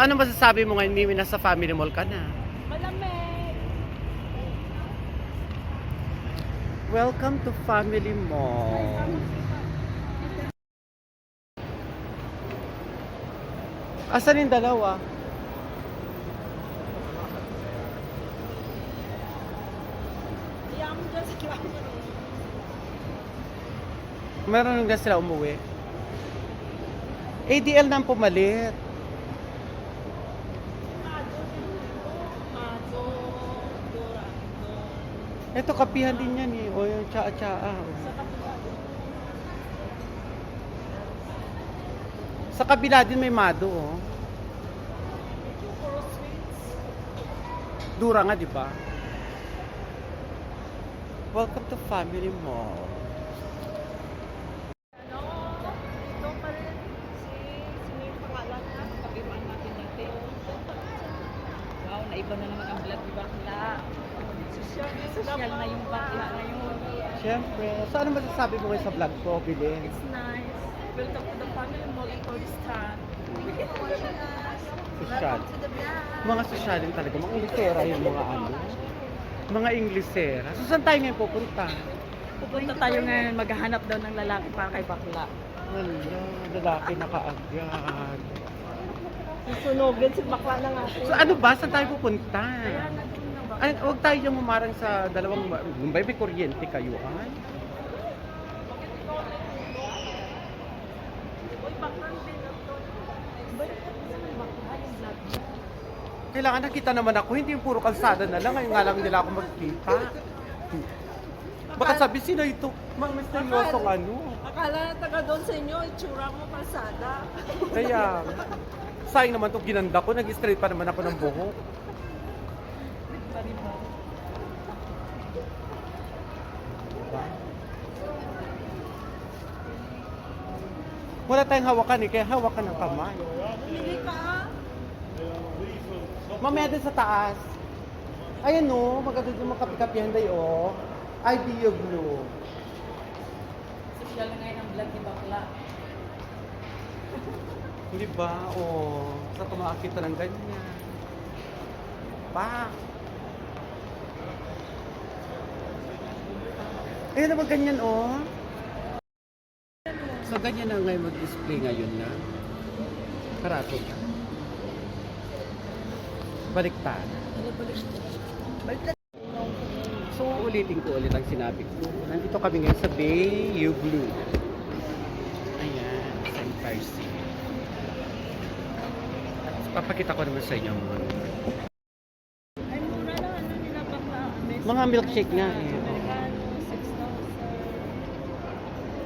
ano masasabi mo ngayon, Mimi, nasa family mall ka na? Malamig. Welcome to Family Mall. Asan yung dalawa? Meron na sila umuwi. ADL na ang pumalit. Ito, kapihan din yan eh. O yung tsaa-tsaa. Sa kabila din may mado, oh. Dura nga, di ba? Welcome to Family Mall. Ano? Dito pa rin. Si, sino yung pangalan niya? Kabiruan natin dati. Wow, naiba na naman ang vlog ni Bakla. Social, Social na yung Bakla ngayon. Siyempre. So, ano masasabi mo ngayon sa vlog ko, Bilin? It's nice. Welcome to the family mall in Kurdistan. Sosyal. Mga sosyalin talaga. Mga Inglesera yung mga ano. Mga Inglesera. So, saan tayo ngayon pupunta? Pupunta tayo ngayon maghahanap daw ng lalaki para kay Bakla. Wala, lalaki na kaagad. Susunugin si bakla na nga. So, ano ba? Saan tayo pupunta? Ay, huwag tayo yung umarang sa dalawang... May kuryente kayo, ay? Uy, bakla din ako. Ba't may bakla yung vlog mo? Kailangan nakita naman ako, hindi yung puro kalsada na lang. Ngayon nga lang nila ako magkita. Baka sabi, sino ito? Mga misteryosong ano. Akala na taga doon sa inyo, itsura mo kalsada. Kaya, sayang naman itong ginanda ko. Nag-straight pa naman ako ng buhok. Wala tayong hawakan eh, kaya hawakan ng kamay. Bumili ka. Mamaya din sa taas. Ayan o, maganda din mga kapi-kapihan day o. IBU Blue. Social na ngayon ang vlog ni Bakla. Di ba? O, sa kumakita ng ganyan. Pa. Ayan naman ganyan o. So ganyan na ngayon mag-display ngayon na. Karato ka. Baliktad. So ulitin ko ulit ang sinabi ko. Nandito kami ngayon sa Bay U Blue. Ayan, sa City. Papakita ko naman sa inyo mga Mga milkshake nga eh. Americano,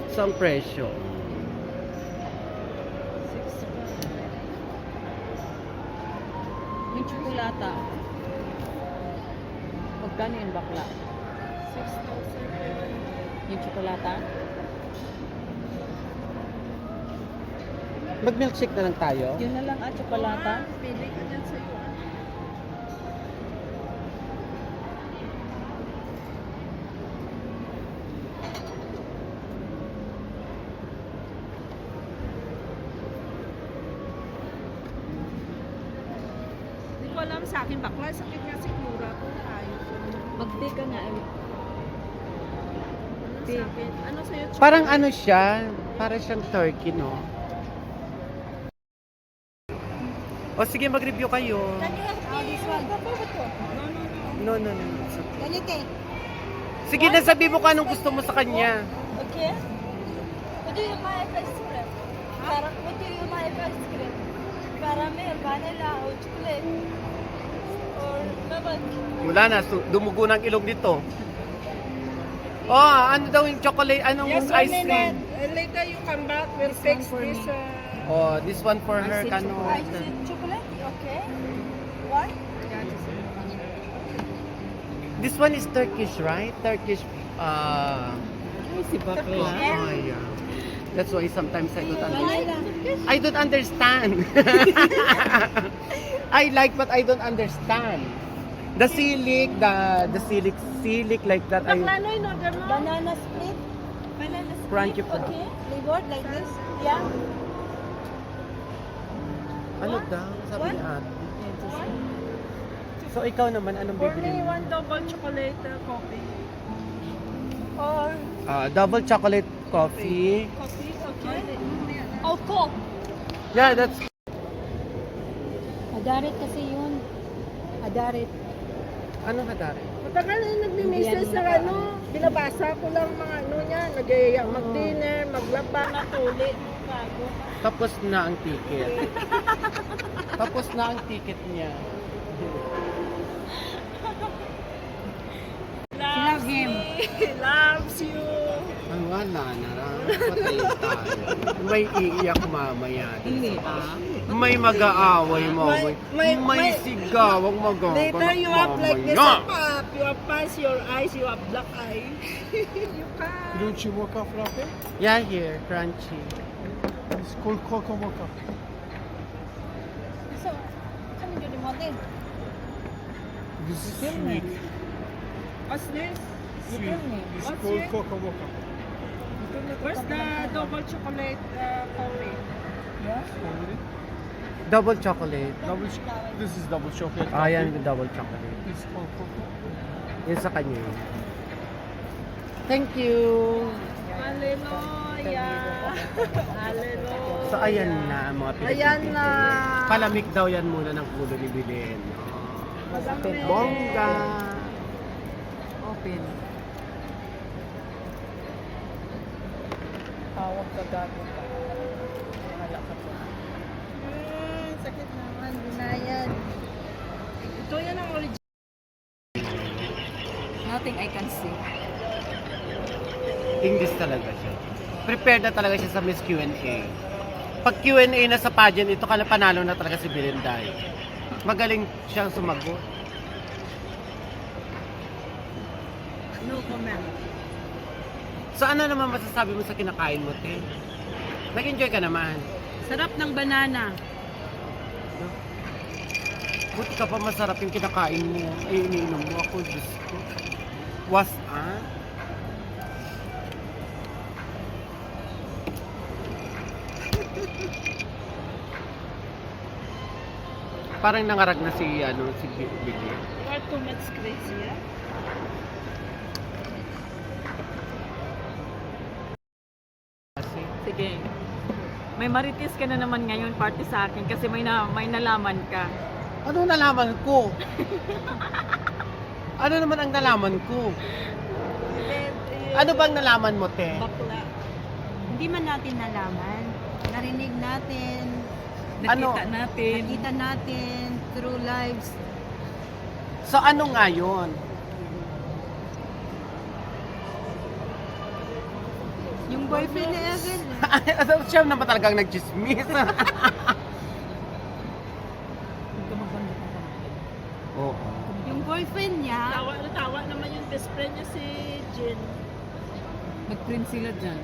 6,000. So ang presyo. 6,000. Yung tsokolata. Magkano yung Bakla? 6,000. Yung tsokolata? Mag-milkshake na lang tayo. Yun na lang ah, tsokolata. Pili ka dyan sa iyo. Hindi ko alam sa akin bakla. Sakit nga sigura ko. Ayos. Magdi ka nga. eh. Ano sa akin? Ano sa'yo? Parang ano siya, para siyang turkey, no? O sige, mag-review kayo. No, no, no. Eh. Sige na, sabi mo kung anong gusto mo sa kanya. Okay. What do you like ice cream? Para, what do you like ice cream? Caramel, vanilla, or chocolate? Or laban? Wala na, dumugo ng ilong dito. Oh, ano daw yung chocolate, anong ice cream? Uh, later you come back, we'll fix for this. Uh, Oh, this one for I her, kano. I said chocolate, okay? What? This one is Turkish, right? Turkish, uh, Bakla. oh, yeah. That's why sometimes I don't understand. I don't understand. I like but I don't understand. The silic, the the silic, silic like that. I, Bakla no, in order mo? Banana split. Banana split, Crunchy okay? Flavored like this? Yeah. Ano daw? Sabi ni ate. So ikaw naman, anong For bibili me, mo? one double chocolate uh, coffee. Or Ah, double chocolate coffee. coffee, okay? Oh, coke. Yeah, that's... Adarit kasi yun. Adarit. Anong hadari? Matagal na yung nagmi-message sa ano, binabasa ko lang mga ano niya, nagayaya mag-dinner, maglaba. Natuli. Bago. Tapos na ang ticket. Tapos na ang ticket niya. Loves him. Loves you. Ay, wala na lang. Patay tayo. May iiyak mamaya. Hindi ah. May mag-aaway mamaya. May- May, may- sigawang magaganap Later you have like this up, you have past your eyes, you have black eye. you can. Don't you mocha frappe? Yeah, here. Crunchy. It's called cocoa mocha. So, ano yun mo din? This is sweet. What's this? Sweet. It's called cocoa mocha. Where's the double chocolate uh, coffee? Already? Double chocolate. Double ch- this is double chocolate. Ah, yan, double chocolate. It's called cocoa. Yun sa kanya. Thank you. Hallelujah. Hallelujah. So, ayan na ang mga pinagpipili. Ayan na. Palamig daw yan muna ng ulo ni Bilin. Malamig. Bongga. Open. Tawag ka gago ka. Wala ka po. Hmm, sakit naman, binayan. Ito yan ang original. Nothing I can see. English talaga siya. Prepared na talaga siya sa Miss Q&A. Pag Q&A na sa pageant, ito ka na panalo na talaga si Belinday. Magaling siyang sumagot. No comment. So ano naman masasabi mo sa kinakain mo, te? Nag-enjoy ka naman. Sarap ng banana. Buti ka pa masarap yung kinakain mo. Ay, iniinom mo ako, Diyos ko. Was, ah? Parang nangarag na si, ano, si Bi- Biggie. You are too much crazy, yeah? May marites ka na naman ngayon party sa akin kasi may na, may nalaman ka. ano nalaman ko? ano naman ang nalaman ko? Ano bang nalaman mo, te? Bakla. Hindi man natin nalaman. Narinig natin, Ano? Nakita natin. nakita natin through lives. So ano nga yun? Yung boyfriend ni Evan, Siya naman talagang nag-chismis. Oo. yung boyfriend niya, Tawa na tawa naman yung best friend niya si Jin. Nag-print sila dyan.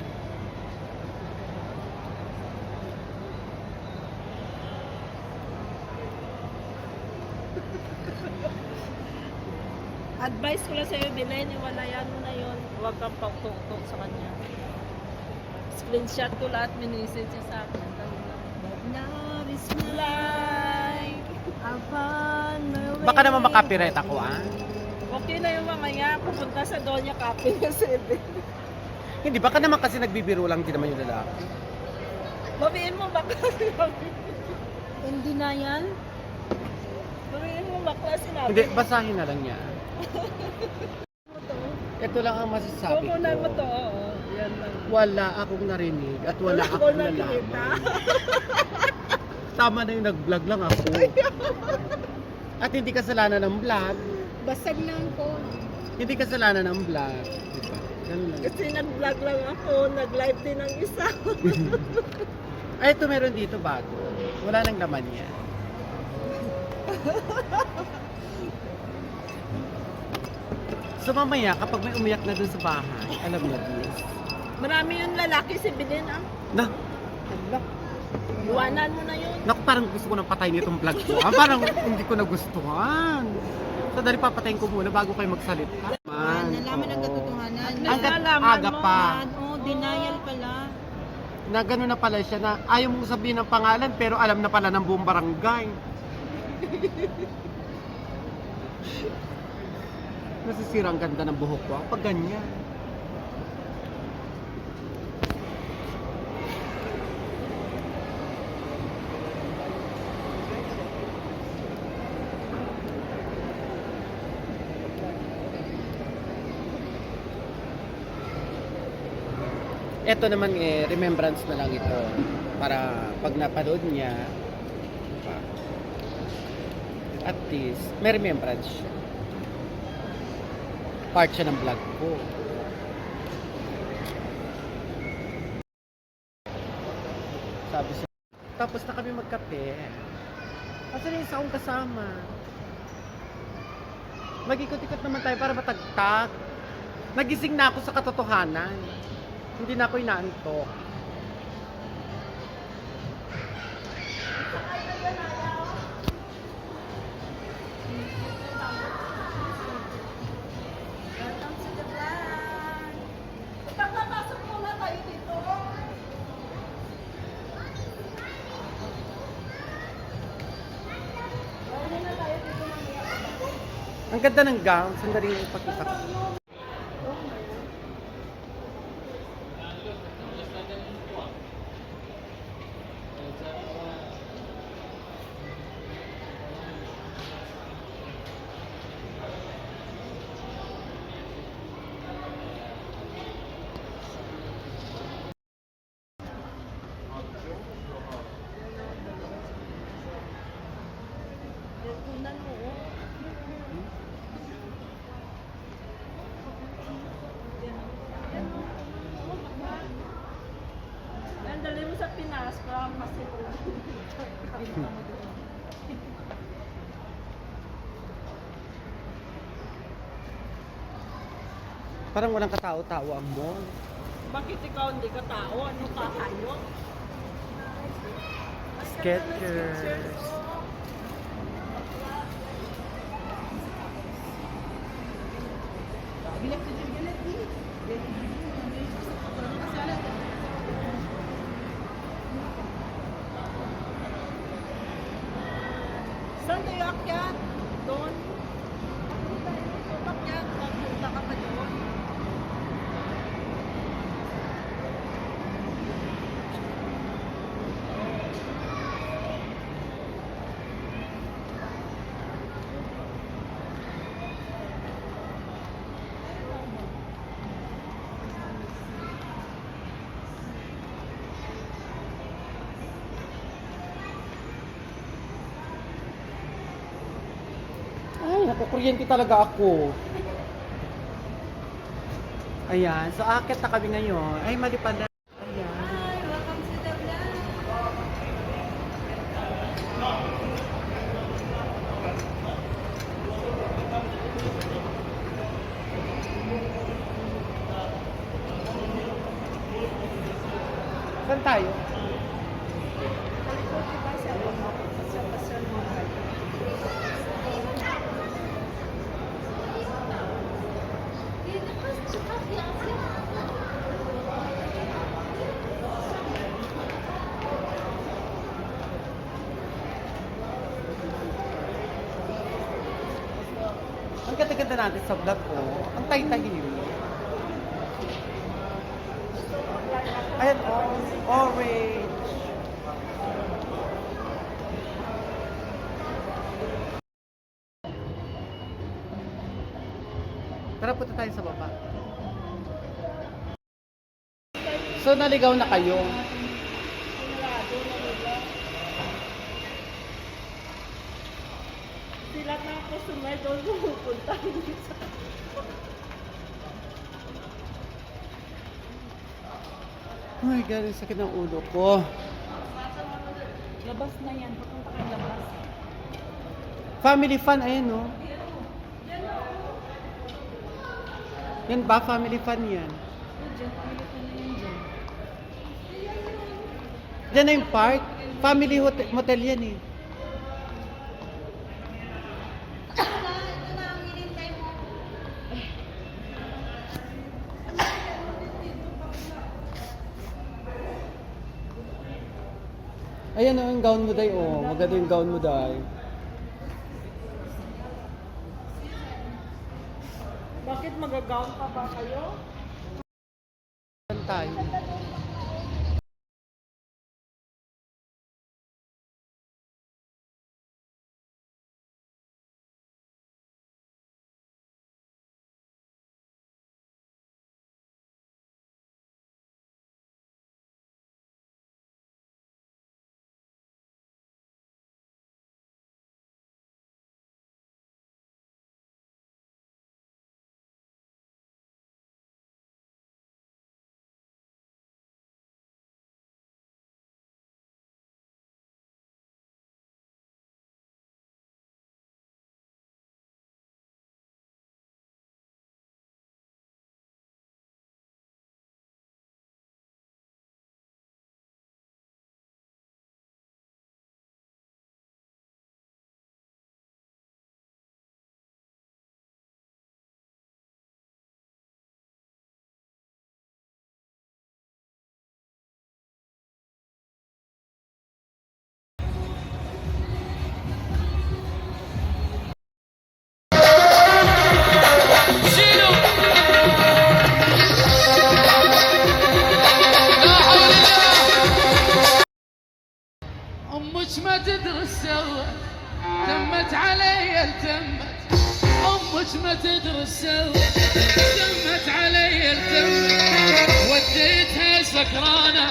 Advice ko lang sa'yo, Belen, iwalayan mo na yun. Huwag kang pagtungtong sa kanya. Screenshot ko lahat, minisage niya sa akin. love is Like, upon my way. Baka naman makapirate ako, ah. okay na yung mamaya, pupunta sa Doña Cafe niya si Hindi, baka naman kasi nagbibiro lang din naman yung lalaki. Babiin mo bakla In denial, Babiin mo bakla sinabi. Hindi, basahin na lang niya. Ito lang ang masasabi ko. Kukunan mo to, oo. Yan lang. Wala akong narinig at wala Wala akong nalaman. Tama na yung nag-vlog lang ako. At hindi kasalanan ng vlog. basag lang ko. Hindi kasalanan ng vlog. Diba? Kasi nag-vlog lang ako, nag-live din ang isa. Ay, ito meron dito bago. Wala nang laman yan. So mamaya, kapag may umiyak na dun sa bahay, alam niya this. Marami yung lalaki si Belen, ah. Na, Iwanan mo na yun. naku, parang gusto ko nang patayin itong vlog ko. Ah, parang hindi ko nagustuhan. So, dali papatayin ko muna bago kayo magsalita. Man, Nalaman ang oo. katotohanan. Nalaman aga mo pa. Oh, denial pala. Na gano'n na pala siya na ayaw mong sabihin ng pangalan pero alam na pala ng buong barangay. Nasisira ang ganda ng buhok ko pag ganyan. Ito naman eh, remembrance na lang ito. Para pag napanood niya, at least, may remembrance siya. Part siya ng vlog ko. Sabi siya, tapos na kami magkape. Kasi na isa akong kasama. Mag-ikot-ikot naman tayo para matagtag. Nagising na ako sa katotohanan. Hindi na ako inaantok. Ang ganda ng gown. Sandali yung ipakita ko. Tunan mo. Yan, dali mo sa Pinas para kasi Parang walang katao-tao ang mall. Bakit ikaw hindi ka tao? Ano ka kayo? Skechers. Saan tayo akyat? Doon akyat. Magpunta ka pa doon. Ay, nakukuryente talaga ako. Ayan, so akit na kami ngayon. Ay, mali pala. Saan tayo? Ang ganda-ganda natin sa vlog ko. Ang tay-tahimik. Ayan, oh, orange. Tara, punta tayo sa baba. So, naligaw na kayo. Sila na ako sumay doon pupunta. Oh my God, sakit ng ulo ko. Labas na yan. Papunta kay labas. Family fun, ayan no. Yan ba? Family fun yan. Diyan, pamili ka na yun dyan. Diyan na yung park. Family hotel, motel yan eh. Ayan o, yung gown mo, Day. Oh, maganda yung gown mo, Day. Bakit magagown pa ba kayo? أمك ما تدري سوت تمت علي التمت وديتها سكرانة.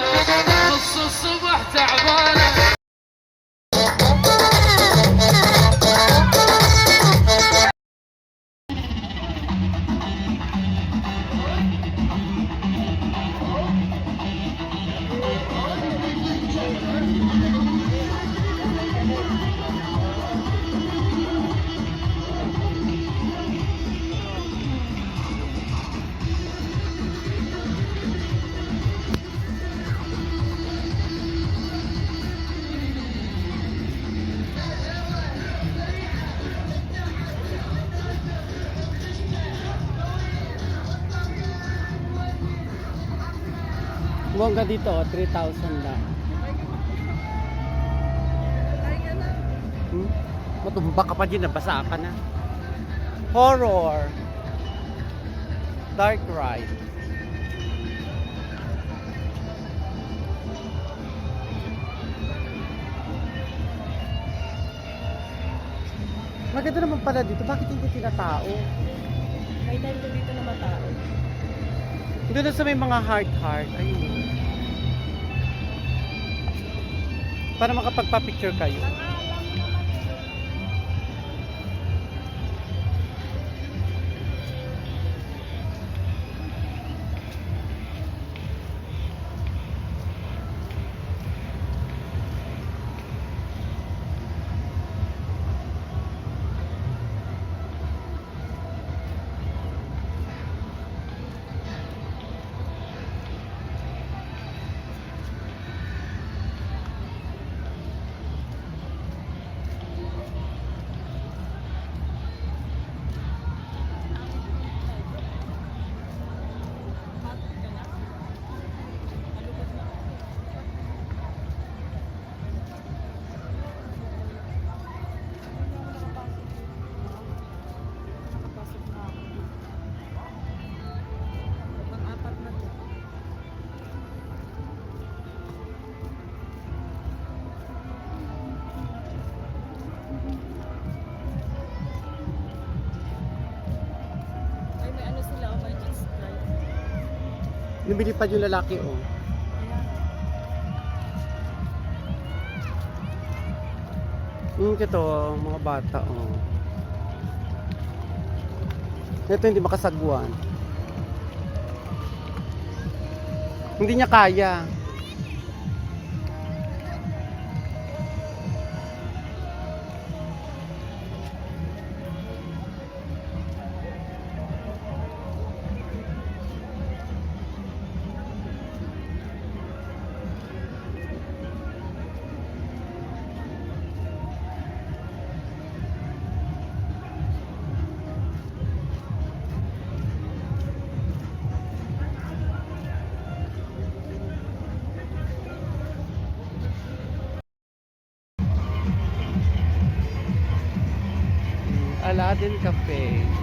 نص الصبح تعبانة. Dito, oh, 3,000 lang. Hmm? Matumba ka pa din, nabasa ka na. Horror. Dark ride. Maganda naman pala dito. Bakit hindi tinatao? May time dito na matao. Doon na sa may mga heart-heart. Ayun. Para makapagpa-picture kayo. Lumilipad yung lalaki, oh. Hmm, ito, mga bata, oh. Ito hindi makasagwan. Hindi niya kaya. Aladdin Cafe.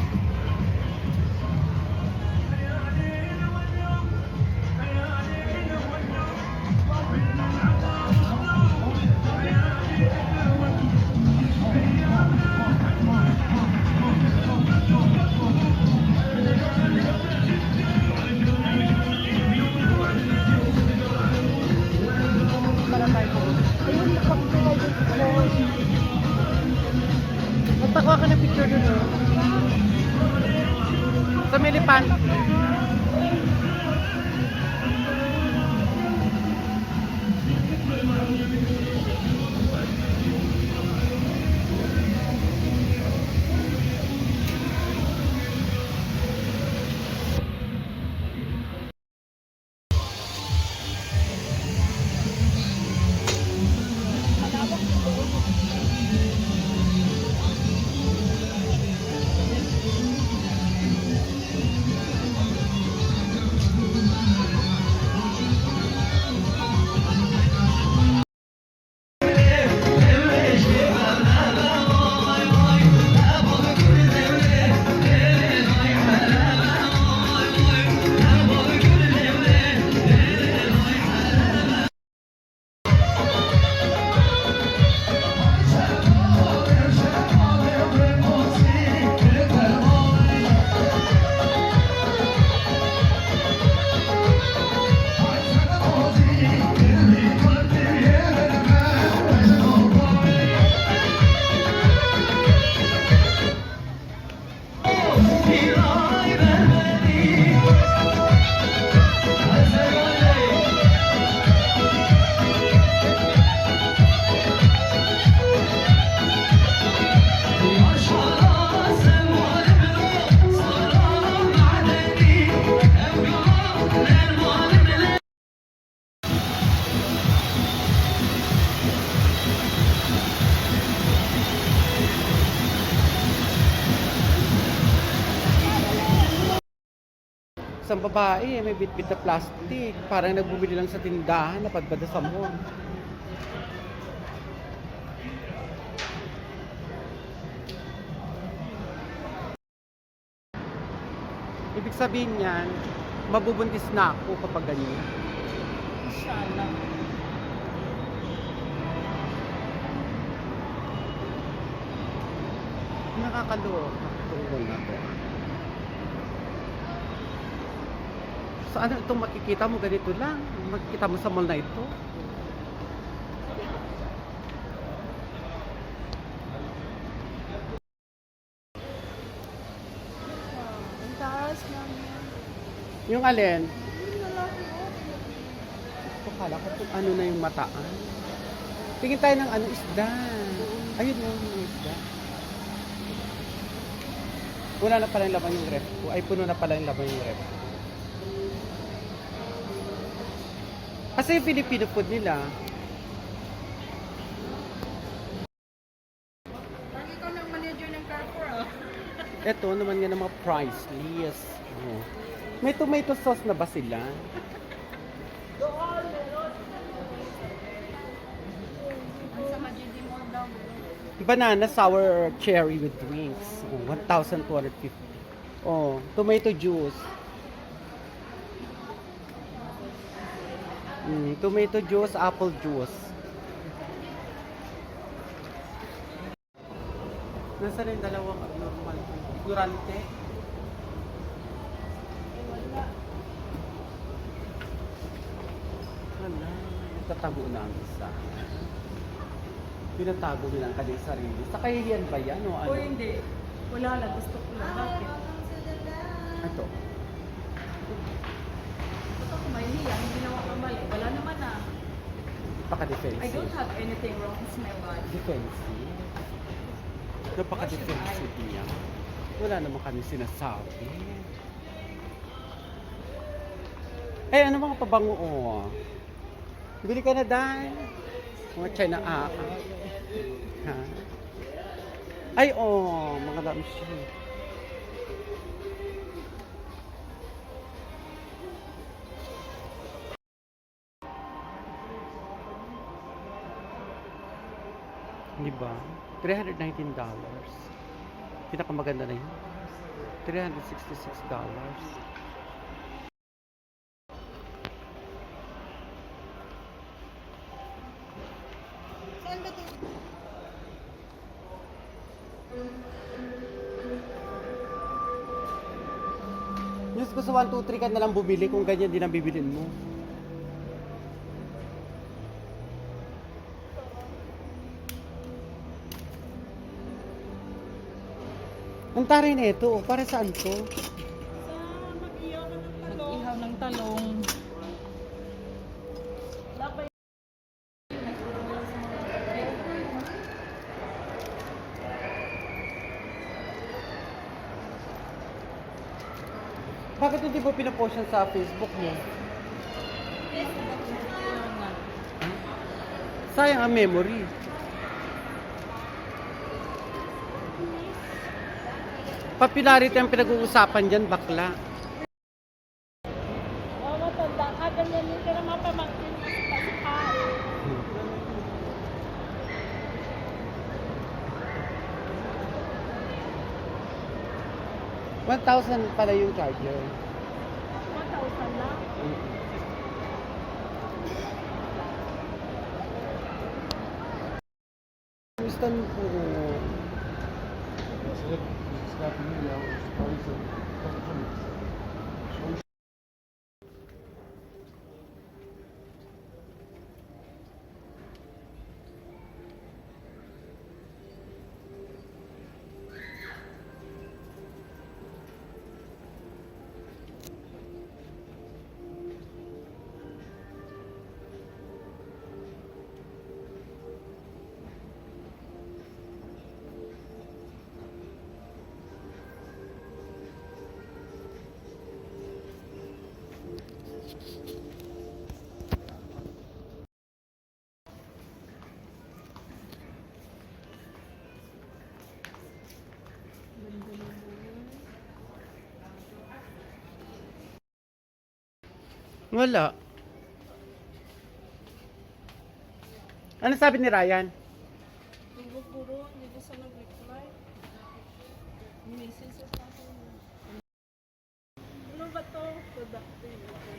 Isang babae, may bitbit na plastic. Parang nagbubili lang sa tindahan, napadbada sa mall. Ibig sabihin niyan, mabubuntis na ako kapag ganyan. Inshallah. Nakakaloka tungkol na to. Saan ito makikita mo ganito lang? Makikita mo sa mall na ito? Taas. Yung alin? Yung ko. Ito kala ko kung ano na yung mataan. Tingin tayo ng ano, isda. Ayun yung yung isda. Wala na pala yung laman yung ref ko. Ay, puno na pala yung laman yung ref ko. Kasi yung Filipino food nila, Parang ikaw ng manager ng Carrefour, ah. Ito naman nga ng mga price list. Oh. May tomato sauce na ba sila? Banana sour cherry with drinks. Oh, 1,250. Oh, tomato juice. Mm, tomato juice, apple juice. Nasa rin dalawang abnormal? Ignorante? Wala. Nagtatago na ang isa. Pinatago nila ang kanyang sarili. Sa kahihiyan ba yan o ano? O hindi. Wala lang. Gusto ko lang. Bakit? Ito. Gusto ko mahihiya. Hindi naman ako mali. Wala naman na. I Napaka-defensive. don't have anything wrong with my body. Defensive. Napaka-defensive niya. Wala naman kami sinasabi. Eh, ano mga pabango o? Bili ka na dahil. Mga China ah. Ha? Ay, oh, mga lamsi. Di ba? $319. Pinakamaganda na yun. $366. dollars. Diyos ko sa 1, 2, 3 ka na lang bumili kung ganyan din ang bibilin mo. Ang taray na ito, para saan to? Mag-ihaw ng talong. Bakit hindi mo pinapost yan sa Facebook mo? Sayang ang memory. Popularity ang pinag-uusapan dyan, bakla. Oh, matanda ka. Ganyan din ka na mapamangkin. One thousand pala yung charger. Wala. Ano sabi ni Ryan? Hindi hindi ko sa nag-reply. Message sa akin. Ano ba to? Productive.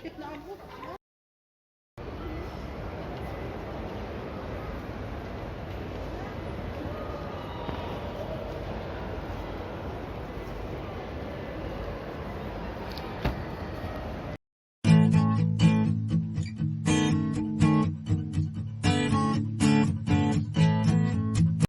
Kadapit na ako?